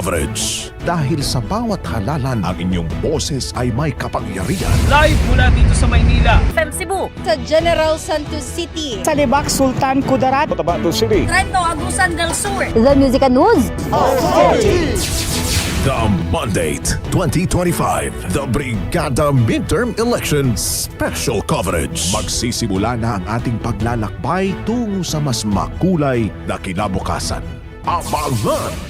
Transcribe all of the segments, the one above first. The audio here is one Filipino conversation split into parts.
Coverage. Dahil sa bawat halalan, ang inyong boses ay may kapangyarihan. Live mula dito sa Maynila. FM Cebu. sa General Santos City. sa Libak Sultan Kudarat. Trento Agusan del Sur. The Music and News. The Mandate 2025, the Brigada Midterm Election Special Coverage. Magsisimula na ang ating paglalakbay tungo sa mas makulay na kinabukasan. Abangan!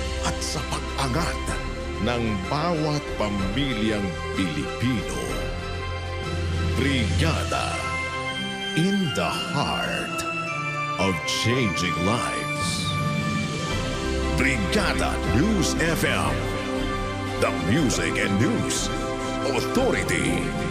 at sa pag-angat ng bawat pamilyang Pilipino. Brigada in the heart of changing lives. Brigada News FM, the music and news authority.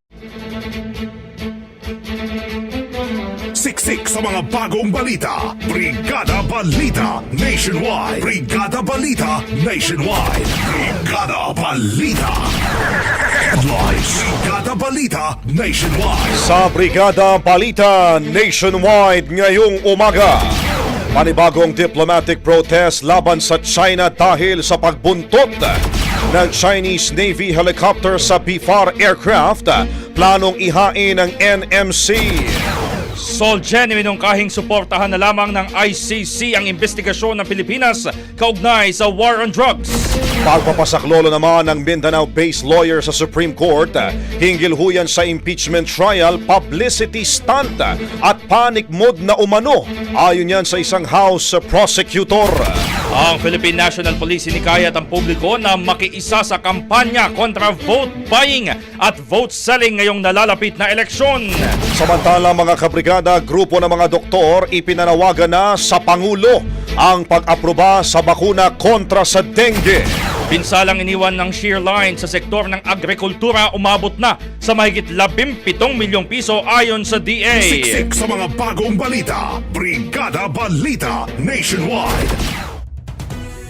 Siksik sa mga bagong balita. Brigada Balita Nationwide. Brigada Balita Nationwide. Brigada Balita. Headlines. Brigada Balita Nationwide. Sa Brigada Balita Nationwide ngayong umaga. Panibagong diplomatic protest laban sa China dahil sa pagbuntot ng Chinese Navy helicopter sa BFAR aircraft. Planong ihain ng NMC. Solgen minungkahing suportahan na lamang ng ICC ang investigasyon ng Pilipinas kaugnay sa war on drugs. Pagpapasaklolo naman ng Mindanao-based lawyer sa Supreme Court hinggil huyan sa impeachment trial, publicity stunt at panic mode na umano ayon yan sa isang House prosecutor. Ang Philippine National Police inikayat ang publiko na makiisa sa kampanya kontra vote buying at vote selling ngayong nalalapit na eleksyon. Samantala mga kabrigada, grupo ng mga doktor ipinanawagan na sa Pangulo ang pag-aproba sa bakuna kontra sa dengue. Pinsalang iniwan ng shear line sa sektor ng agrikultura umabot na sa mahigit 17 milyong piso ayon sa DA. Siksik sa mga bagong balita. Brigada Balita Nationwide.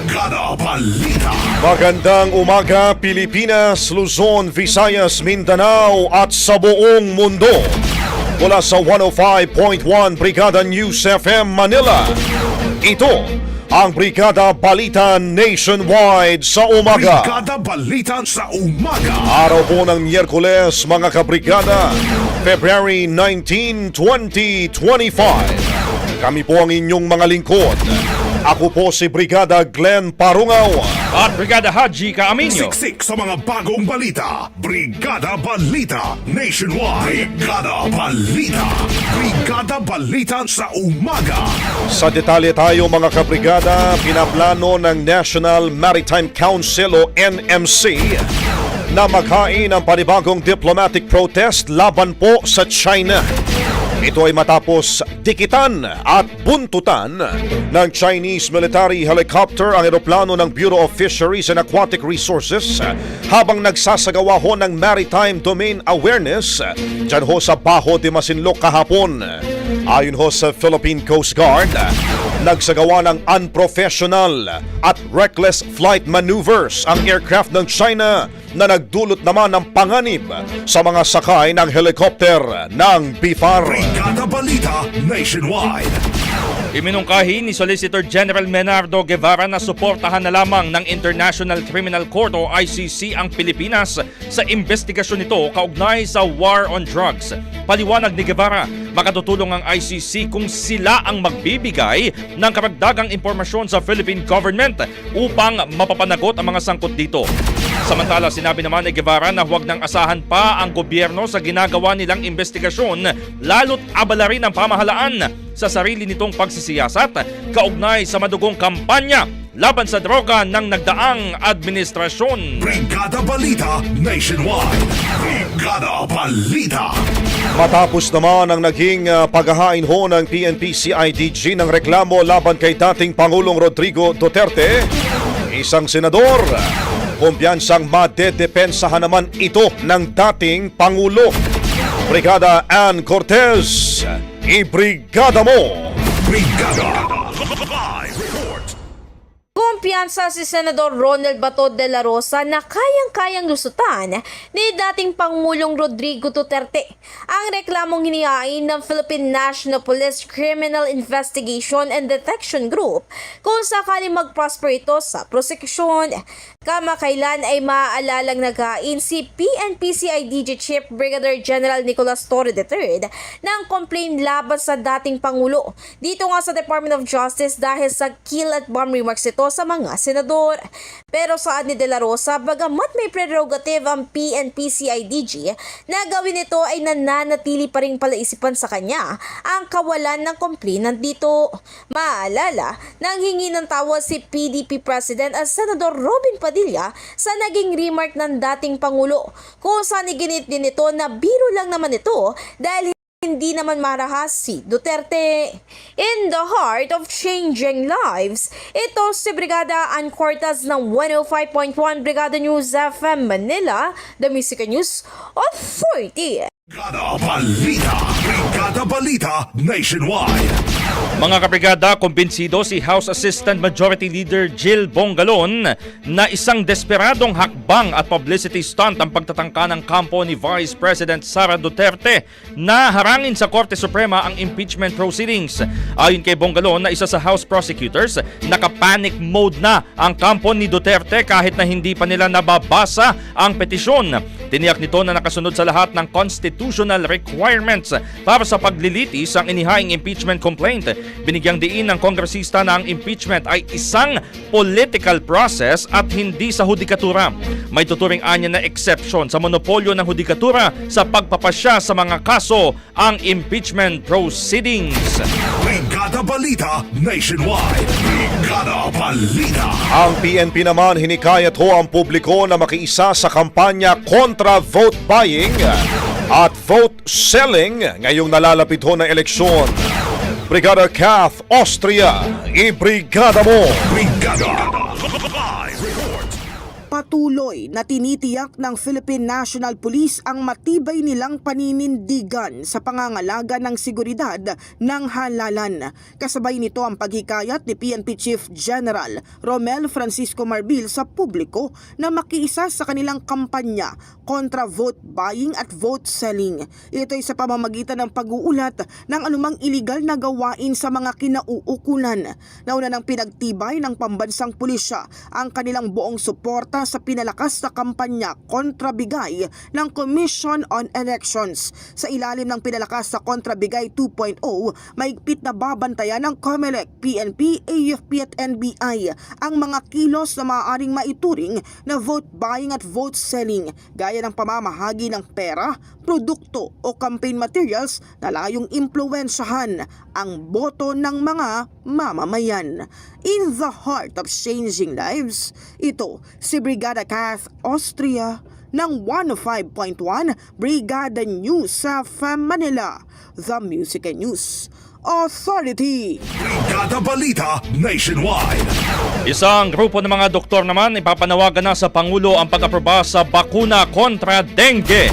Brigada Balita. Magandang umaga Pilipinas, Luzon, Visayas, Mindanao at sa buong mundo. Mula sa 105.1 Brigada News FM Manila. Ito ang Brigada Balita Nationwide sa umaga. Brigada Balita sa umaga. Araw po ng Miyerkules mga kabrigada, February 19, 2025. Kami po ang inyong mga lingkod. Ako po si Brigada Glenn Parungaw. At Brigada Haji Kaaminyo. Siksik sa mga bagong balita. Brigada Balita Nationwide. Brigada Balita. Brigada Balita sa umaga. Sa detalye tayo mga kabrigada, pinaplano ng National Maritime Council o NMC na maghain ang panibagong diplomatic protest laban po sa China. Ito ay matapos dikitan at buntutan ng Chinese military helicopter ang eroplano ng Bureau of Fisheries and Aquatic Resources habang nagsasagawa ho ng maritime domain awareness dyan ho sa Baho de Masinloc kahapon. Ayon ho sa Philippine Coast Guard, nagsagawa ng unprofessional at reckless flight maneuvers ang aircraft ng China na nagdulot naman ng panganib sa mga sakay ng helicopter ng BIFAR. Balita Nationwide. Iminungkahi ni Solicitor General Menardo Guevara na suportahan na lamang ng International Criminal Court o ICC ang Pilipinas sa investigasyon nito kaugnay sa war on drugs. Paliwanag ni Guevara, makatutulong ang ICC kung sila ang magbibigay ng karagdagang impormasyon sa Philippine government upang mapapanagot ang mga sangkot dito. Samantala, sinabi naman ni Guevara na huwag nang asahan pa ang gobyerno sa ginagawa nilang investigasyon lalo't abala rin ang pamahalaan sa sarili nitong pagsisiyasat kaugnay sa madugong kampanya laban sa droga ng nagdaang administrasyon. Brigada Balita Nationwide. Brigada Balita. Matapos naman ang naging uh, paghahain ho ng PNP CIDG ng reklamo laban kay dating Pangulong Rodrigo Duterte, isang senador, kumpiyansang madedepensahan naman ito ng dating Pangulo. Brigada Ann Cortez, ibrigada mo! Brigada. Kumpiyansa si Senador Ronald Bato de la Rosa na kayang-kayang lusutan ni dating Pangulong Rodrigo Duterte ang reklamong hinihain ng Philippine National Police Criminal Investigation and Detection Group kung sakaling mag-prosper ito sa prosekusyon. Kamakailan ay maaalalang naghain si PNP-CIDG Chief Brigadier General Nicolas Torre III ng complaint laban sa dating Pangulo dito nga sa Department of Justice dahil sa kill at bomb remarks ito sa mga senador. Pero saan ni De La Rosa, bagamat may prerogative ang PNP-CIDG, na gawin ito ay nananatili pa rin palaisipan sa kanya ang kawalan ng complainant dito. Maalala, nang hingi ng tawa si PDP President at Senador Robin Padilla sa naging remark ng dating Pangulo kung saan iginit din ito na biro lang naman ito dahil hindi naman marahas si Duterte. In the heart of changing lives, ito si Brigada Ann Cortez ng 105.1 Brigada News FM Manila, the Music News Authority. Brigada Balita. Brigada Balita Nationwide. Mga kabrigada, kumbinsido si House Assistant Majority Leader Jill Bongalon na isang desperadong hakbang at publicity stunt ang pagtatangka ng kampo ni Vice President Sara Duterte na harangin sa Korte Suprema ang impeachment proceedings. Ayon kay Bongalon na isa sa House prosecutors, naka-panic mode na ang kampo ni Duterte kahit na hindi pa nila nababasa ang petisyon. Tiniyak nito na nakasunod sa lahat ng constitutional requirements para sa paglilitis ang inihaing impeachment complaint. Binigyang diin ng kongresista na ang impeachment ay isang political process at hindi sa hudikatura. May tuturing anya na exception sa monopolyo ng hudikatura sa pagpapasya sa mga kaso ang impeachment proceedings. Brigada Brigada Balita Nationwide. Brigada Balita. Ang PNP naman hinikayat ho ang publiko na makiisa sa kampanya kontra vote buying at vote selling ngayong nalalapit ho na eleksyon. Brigada Kath Austria, i-brigada mo! Brigada. Patuloy na tinitiyak ng Philippine National Police ang matibay nilang paninindigan sa pangangalaga ng seguridad ng halalan. Kasabay nito ang paghikayat ni PNP Chief General Romel Francisco Marbil sa publiko na makiisa sa kanilang kampanya kontra vote buying at vote selling. Ito ay sa pamamagitan ng pag-uulat ng anumang iligal na gawain sa mga kinauukulan. Nauna ng pinagtibay ng pambansang pulisya ang kanilang buong suporta sa pinalakas na kampanya kontra bigay ng Commission on Elections. Sa ilalim ng pinalakas sa kontra bigay 2.0, maigpit na babantayan ng COMELEC, PNP, AFP at NBI ang mga kilos na maaaring maituring na vote buying at vote selling gaya ng pamamahagi ng pera, produkto o campaign materials na layong impluensyahan ang boto ng mga mamamayan. In the heart of changing lives, ito si Brigada Kath Austria ng 105.1 Brigada News sa FM Manila, The Music and News Authority. Brigada Balita Nationwide. Isang grupo ng mga doktor naman ipapanawagan na sa Pangulo ang pag-aproba sa bakuna kontra dengue.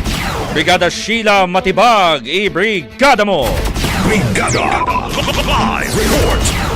Brigada Sheila Matibag, i-brigada mo! Brigada. Live report.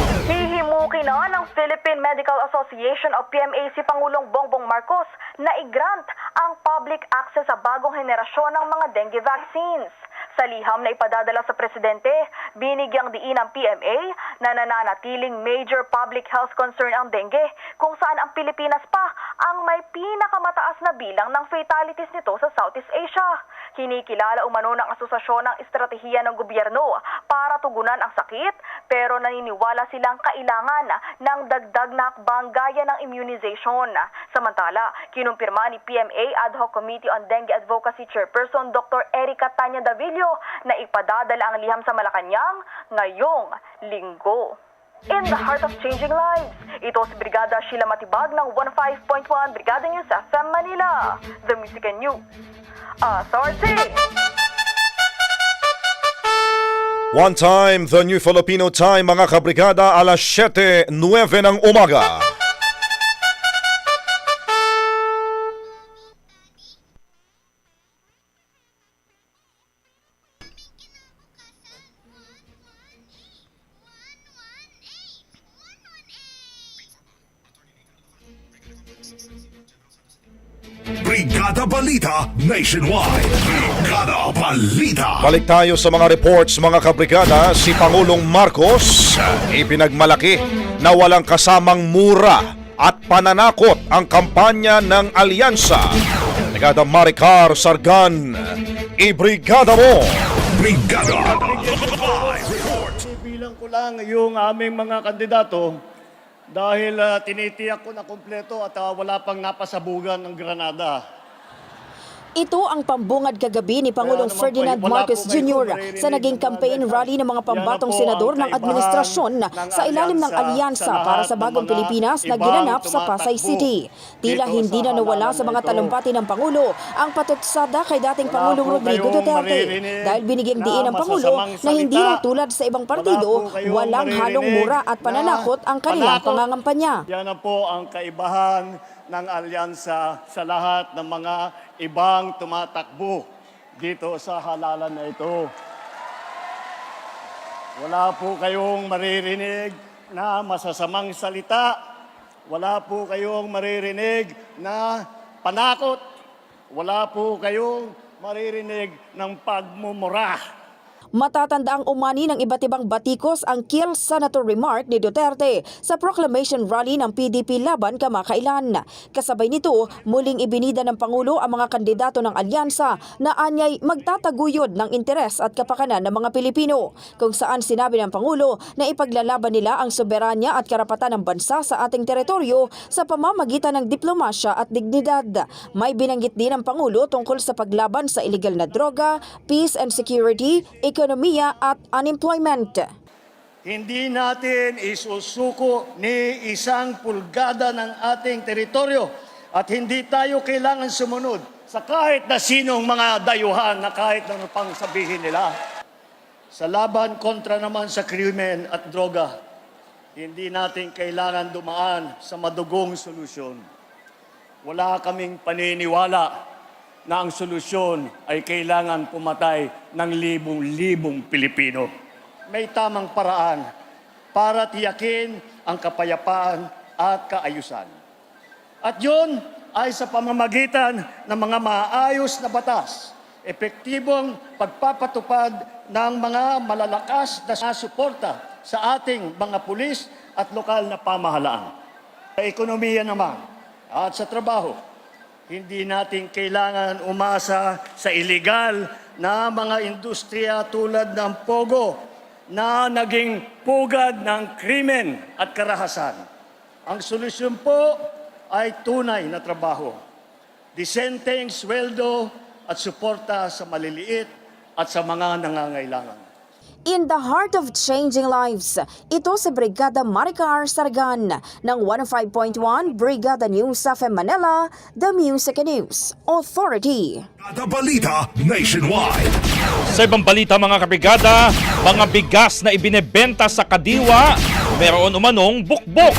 Philippine Medical Association o PMA si Pangulong Bongbong Marcos na i-grant ang public access sa bagong henerasyon ng mga dengue vaccines. Sa liham na ipadadala sa presidente, binigyang diin ng PMA na nananatiling major public health concern ang dengue kung saan ang Pilipinas pa ang may pinakamataas na bilang ng fatalities nito sa Southeast Asia. Kinikilala umano ng asosasyon ng estratehiya ng gobyerno para tugunan ang sakit pero naniniwala silang kailangan ng dagdag na hakbang gaya ng immunization. Samantala, kinumpirma ni PMA Ad Hoc Committee on Dengue Advocacy Chairperson Dr. Erica Tanya Davillo na ipadadala ang liham sa Malacanang ngayong linggo. In the heart of changing lives, ito si Brigada Sheila Matibag ng 15.1 Brigada News FM Manila, The Music and News. Authority! One time, the new Filipino time, mga kabrigada, alas 7.09 ng umaga. Nationwide. Brigada Balita. Balik tayo sa mga reports mga kabrigada. Si Pangulong Marcos ipinagmalaki na walang kasamang mura at pananakot ang kampanya ng alyansa. Brigada Maricar Sargan, i-brigada mo! Brigada. Bilang ko lang yung aming mga kandidato dahil ah, tinitiyak ko na kumpleto at ah, wala pang napasabugan ng Granada. Ito ang pambungad kagabi ni Pangulong Ferdinand Marcos Jr. sa naging na campaign rally ng mga pambatong senador ng administrasyon sa ilalim ng alyansa alyansa sa para sa ng bagong Pilipinas na ginanap sa Pasay City. Tila hindi na nawala sa mga talumpati ng Pangulo ang patutsada kay dating Pangulong Rodrigo Duterte dahil binigyang diin ng Pangulo na hindi na tulad sa ibang partido, walang halong mura at na pananakot ang kanilang pangangampanya. Yan na po ang kaibahan ng alyansa sa lahat ng mga ibang tumatakbo dito sa halalan na ito. Wala po kayong maririnig na masasamang salita. Wala po kayong maririnig na panakot. Wala po kayong maririnig ng pagmumura. Matatanda ang umani ng iba't ibang batikos ang kill senator remark ni Duterte sa proclamation rally ng PDP laban kamakailan. Kasabay nito, muling ibinida ng Pangulo ang mga kandidato ng alyansa na anyay magtataguyod ng interes at kapakanan ng mga Pilipino, kung saan sinabi ng Pangulo na ipaglalaban nila ang soberanya at karapatan ng bansa sa ating teritoryo sa pamamagitan ng diplomasya at dignidad. May binanggit din ang Pangulo tungkol sa paglaban sa illegal na droga, peace and security, ekonomiya at unemployment. Hindi natin isusuko ni isang pulgada ng ating teritoryo at hindi tayo kailangan sumunod sa kahit na sinong mga dayuhan na kahit ano pang sabihin nila. Sa laban kontra naman sa krimen at droga, hindi natin kailangan dumaan sa madugong solusyon. Wala kaming paniniwala na ang solusyon ay kailangan pumatay ng libong-libong Pilipino. May tamang paraan para tiyakin ang kapayapaan at kaayusan. At yun ay sa pamamagitan ng mga maayos na batas, epektibong pagpapatupad ng mga malalakas na suporta sa ating mga pulis at lokal na pamahalaan. Sa ekonomiya naman at sa trabaho, hindi natin kailangan umasa sa illegal na mga industriya tulad ng Pogo na naging pugad ng krimen at karahasan. Ang solusyon po ay tunay na trabaho, disenteng sweldo at suporta sa maliliit at sa mga nangangailangan. In the heart of changing lives, ito si Brigada Maricar Sargan ng 105.1 Brigada News of Manila, The Music News Authority. Kada balita nationwide. Sa ibang balita mga kabrigada, mga bigas na ibinebenta sa kadiwa, meron umanong bukbok.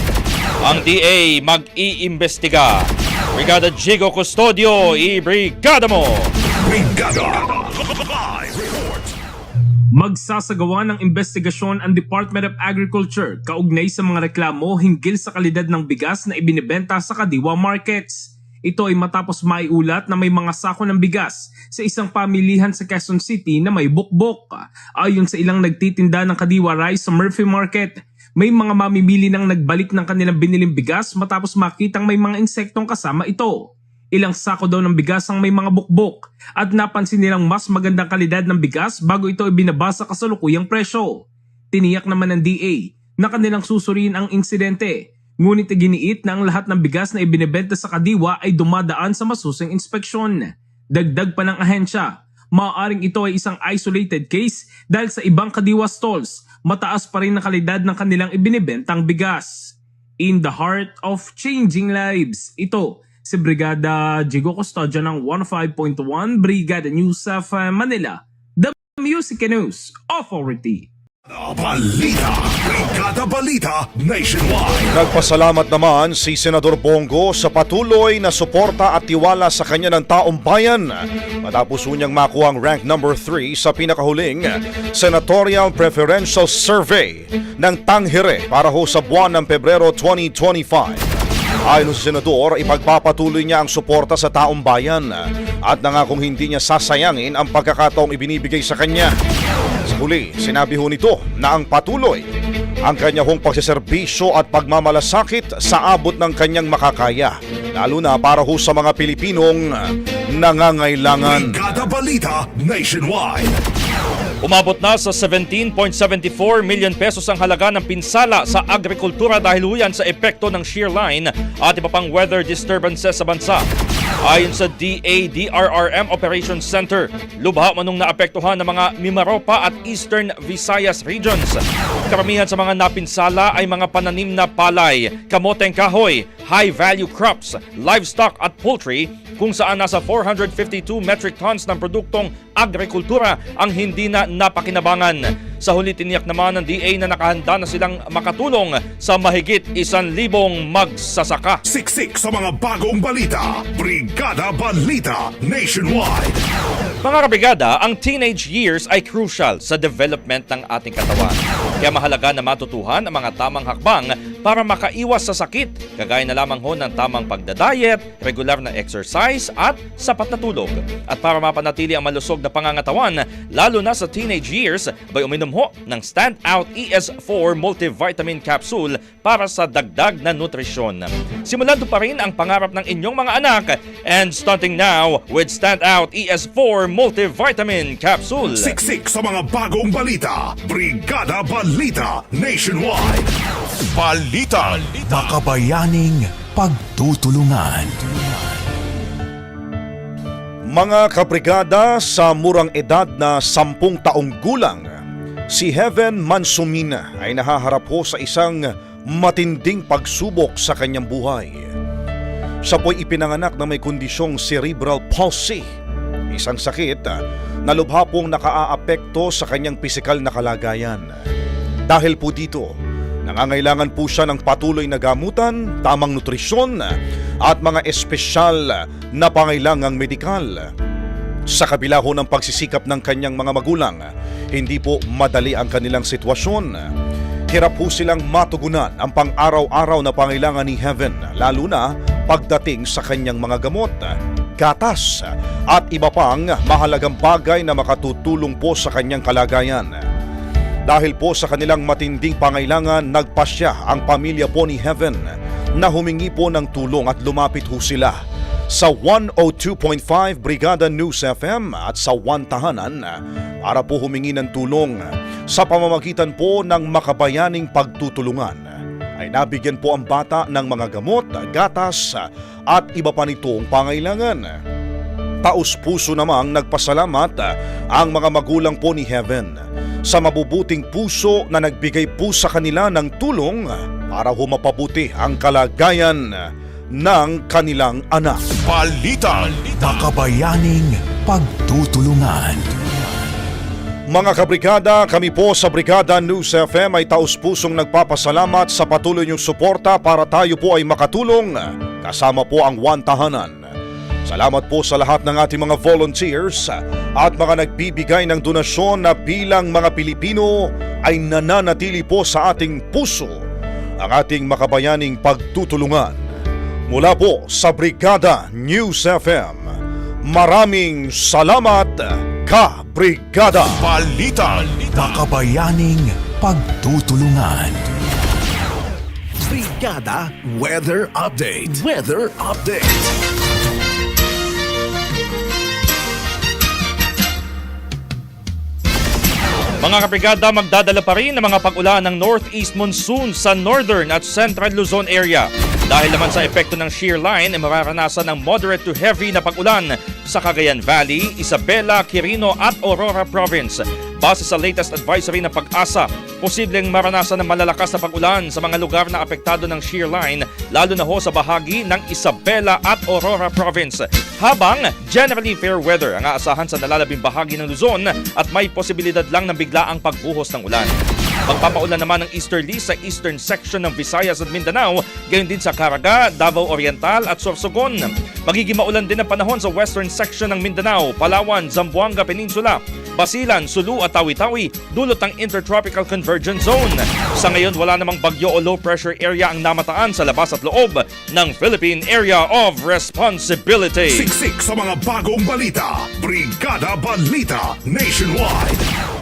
Ang DA mag-iimbestiga. Brigada Jigo Custodio, i-brigada mo! Brigada. Live report. Magsasagawa ng investigasyon ang Department of Agriculture kaugnay sa mga reklamo hinggil sa kalidad ng bigas na ibinebenta sa Kadiwa Markets. Ito ay matapos maiulat na may mga sako ng bigas sa isang pamilihan sa Quezon City na may bukbok. Ayon sa ilang nagtitinda ng Kadiwa Rice sa Murphy Market, may mga mamimili nang nagbalik ng kanilang biniling bigas matapos makitang may mga insektong kasama ito. Ilang sako daw ng bigas ang may mga bukbok at napansin nilang mas magandang kalidad ng bigas bago ito ibinaba sa kasalukuyang presyo. Tiniyak naman ng DA na kanilang susuriin ang insidente ngunit giniit na ang lahat ng bigas na ibinebenta sa kadiwa ay dumadaan sa masusing inspeksyon. Dagdag pa ng ahensya, maaaring ito ay isang isolated case dahil sa ibang kadiwa stalls mataas pa rin ang kalidad ng kanilang ibinebentang bigas. In the heart of changing lives, ito si Brigada Jigo Custodio ng 105.1 Brigada News of Manila, The Music News Authority. Balita. Brigada Balita Nationwide. Nagpasalamat naman si Senador Bongo sa patuloy na suporta at tiwala sa kanya ng taong bayan matapos unyang makuha ang rank number 3 sa pinakahuling Senatorial Preferential Survey ng Tanghire para ho sa buwan ng Pebrero 2025. Ayon sa Senador, ipagpapatuloy niya ang suporta sa taong bayan at nangakong hindi niya sasayangin ang pagkakataong ibinibigay sa kanya. Sa huli, sinabi ho nito na ang patuloy ang kanya hong pagsiservisyo at pagmamalasakit sa abot ng kanyang makakaya, lalo na para ho sa mga Pilipinong nangangailangan. Brigada Balita Nationwide. Umabot na sa 17.74 million pesos ang halaga ng pinsala sa agrikultura dahil huyan sa epekto ng shear line at iba pang weather disturbances sa bansa. Ayon sa DA-DRRM Operations Center, lubha manong naapektuhan ng mga Mimaropa at Eastern Visayas regions. Karamihan sa mga napinsala ay mga pananim na palay, kamoteng kahoy, high-value crops, livestock at poultry kung saan nasa 452 metric tons ng produktong agrikultura ang hindi na napakinabangan. Sa huli tiniyak naman ng DA na nakahanda na silang makatulong sa mahigit isan libong magsasaka. Siksik sa mga bagong balita. Brigada Balita Nationwide. Mga kabrigada, ang teenage years ay crucial sa development ng ating katawan. Kaya mahalaga na matutuhan ang mga tamang hakbang para makaiwas sa sakit, kagaya na lamang ho ng tamang pagdadayet, regular na exercise at sapat na tulog. At para mapanatili ang malusog na pangangatawan, lalo na sa teenage years, bay uminom ho ng Standout ES4 Multivitamin Capsule para sa dagdag na nutrisyon. Simulan pa rin ang pangarap ng inyong mga anak and starting now with Standout ES4 Multivitamin Capsule. Siksik sa mga bagong balita. Brigada Balita Nationwide. Balita. Makabayaning pagtutulungan. Mga kabrigada sa murang edad na sampung taong gulang, Si Heaven Mansumina ay nahaharap po sa isang matinding pagsubok sa kanyang buhay. Siya po'y ipinanganak na may kondisyong cerebral palsy, isang sakit na lubha pong nakaaapekto sa kanyang pisikal na kalagayan. Dahil po dito, nangangailangan po siya ng patuloy na gamutan, tamang nutrisyon at mga espesyal na pangailangang medikal. Sa kabila ho ng pagsisikap ng kanyang mga magulang, hindi po madali ang kanilang sitwasyon. Hirap po silang matugunan ang pang-araw-araw na pangailangan ni Heaven, lalo na pagdating sa kanyang mga gamot, gatas at iba pang mahalagang bagay na makatutulong po sa kanyang kalagayan. Dahil po sa kanilang matinding pangailangan, nagpasya ang pamilya po ni Heaven na humingi po ng tulong at lumapit ho sila sa 102.5 Brigada News FM at sa One Tahanan para po humingi ng tulong sa pamamagitan po ng makabayaning pagtutulungan ay nabigyan po ang bata ng mga gamot, gatas at iba pa nitong pangailangan. Taus-puso namang nagpasalamat ang mga magulang po ni Heaven sa mabubuting puso na nagbigay po sa kanila ng tulong para humapabuti ang kalagayan ng kanilang anak. Balita. Makabayaning pagtutulungan. Mga kabrigada, kami po sa Brigada News FM ay taus-pusong nagpapasalamat sa patuloy niyong suporta para tayo po ay makatulong kasama po ang One Tahanan. Salamat po sa lahat ng ating mga volunteers at mga nagbibigay ng donasyon na bilang mga Pilipino ay nananatili po sa ating puso ang ating makabayaning pagtutulungan. Mula po sa Brigada News FM, maraming salamat ka Brigada! Balita. Makabayaning pagtutulungan. Brigada Weather Update. Weather Update. Mga kabrigada, magdadala pa rin ng mga pag-ulan ng northeast monsoon sa northern at central Luzon area. Dahil naman sa epekto ng shear line, ay mararanasan ng moderate to heavy na pag-ulan sa Cagayan Valley, Isabela, Quirino at Aurora Province. Base sa latest advisory ng pag-asa, posibleng maranasan ng malalakas na pag-ulan sa mga lugar na apektado ng shear line, lalo na ho sa bahagi ng Isabela at Aurora Province. Habang generally fair weather ang aasahan sa nalalabing bahagi ng Luzon at may posibilidad lang ng biglaang pagbuhos ng ulan. Magpapaulan naman ng easterly sa eastern section ng Visayas at Mindanao, gayon din sa Caraga, Davao Oriental at Sorsogon. Magiging maulan din ang panahon sa western section ng Mindanao, Palawan, Zamboanga Peninsula, Basilan, Sulu at Tawi-Tawi dulot ng Intertropical Convergence Zone. Sa ngayon, wala namang bagyo o low pressure area ang namataan sa labas at loob ng Philippine Area of Responsibility. Siksik sa mga bagong balita. Brigada Balita Nationwide.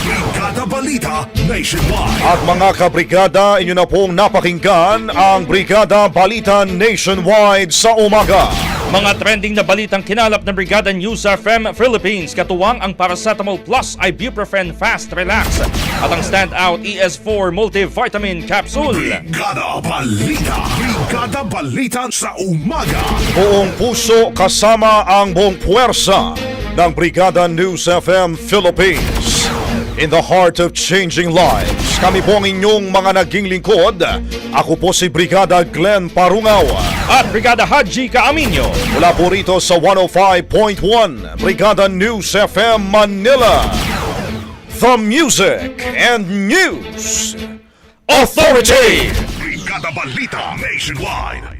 Brigada Balita Nationwide. At mga kabrigada, inyo na pong napakinggan ang Brigada Balita Nationwide sa umaga. Mga trending na balitang kinalap ng Brigada News FM Philippines, katuwang ang Paracetamol Plus Ibuprofen Fast Relax at ang standout ES4 Multivitamin Capsule. Brigada Balita. Brigada Balita sa umaga. Buong puso kasama ang buong puwersa ng Brigada News FM Philippines. In the heart of changing lives, kami po ang inyong mga naging lingkod. Ako po si Brigada Glenn Parungaw. At Brigada Haji Kaaminyo. Mula po rito sa 105.1 Brigada News FM Manila. The Music and News Authority. Brigada Balita Nationwide.